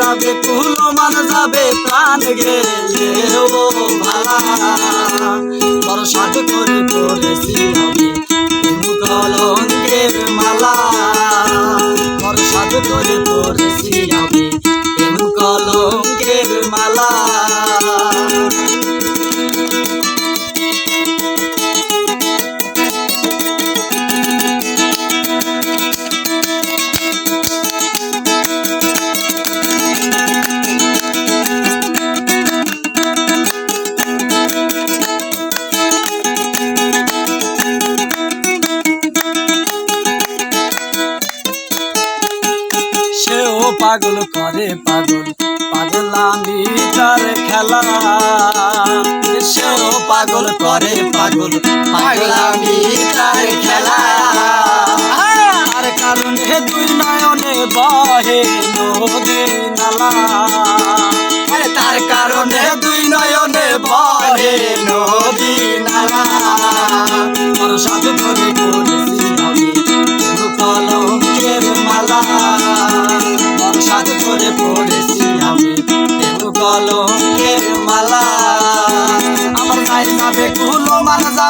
যাবে কুলো মান যাবে, প্রাণ গেলে ও ভালা বড় সাথ করে পড়েছি আমি কলঙ্কের মালা। করে পড়েছি পাগল করে পাগল। পাগল আমি তার খেলা। সেও পাগল করে পাগল। পাগল আমি তার খেলা। তার কারণে দুই নয়নে বহে নদী নালা।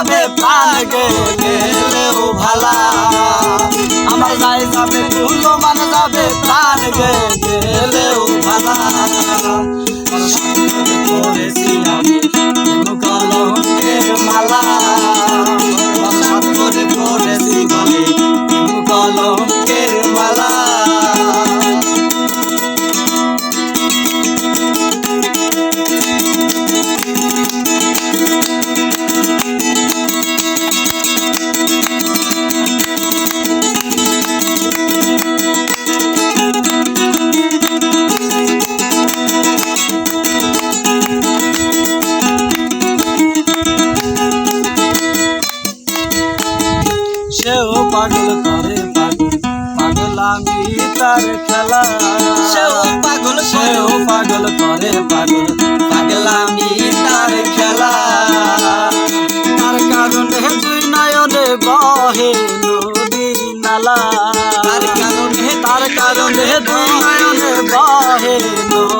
যাবে প্রাণ গেলেও ভালা। পাগল করে পাগল। পাগল আমি তার খেলা। সেও পাগল সেও পাগল করে পাগল। পাগল আমি তার খেলা। তার কারণে দুই নয়নে বহে নদী নালা। তার কারণে তার কারণে দুই নয়নে বহে নদী